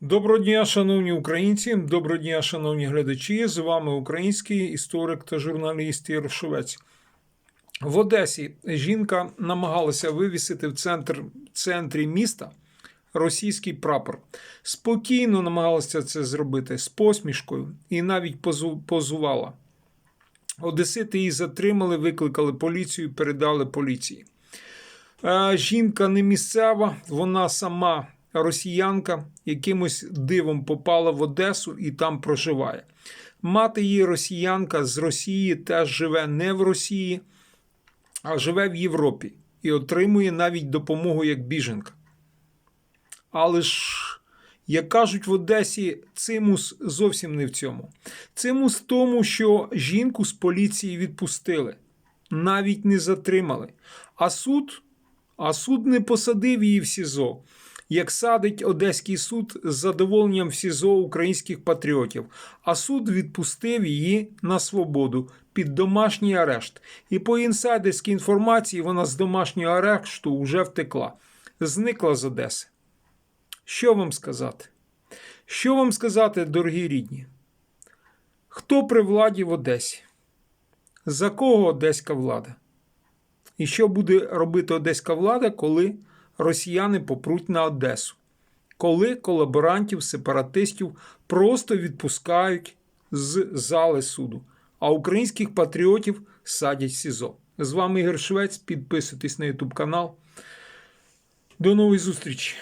Доброго дня, шановні українці, доброго дня, шановні глядачі. З вами український історик та журналіст Ярошовець. В Одесі жінка намагалася вивісити в центр, центрі міста російський прапор. Спокійно намагалася це зробити з посмішкою і навіть позу- позувала. Одесити її затримали, викликали поліцію, передали поліції. Е, Жінка не місцева, вона сама росіянка, якимось дивом попала в Одесу і там проживає. Мати її росіянка з Росії теж живе не в Росії, а живе в Європі і отримує навіть допомогу як біженка. Але ж, як кажуть в Одесі, цимус зовсім не в цьому. Цимус в тому, що жінку з поліції відпустили, навіть не затримали. А суд, а суд не посадив її в СІЗО. Як садить Одеський суд з задоволенням в СІЗО українських патріотів, а суд відпустив її на свободу під домашній арешт. І по інсайдерській інформації вона з домашнього арешту вже втекла, зникла з Одеси. Що вам сказати? Що вам сказати, дорогі рідні? Хто при владі в Одесі? За кого одеська влада? І що буде робити одеська влада, коли росіяни попруть на Одесу? Коли колаборантів, сепаратистів просто відпускають з зали суду, а українських патріотів садять в СІЗО? З вами Ігор Швець. Підписуйтесь на YouTube канал. До нової зустрічі!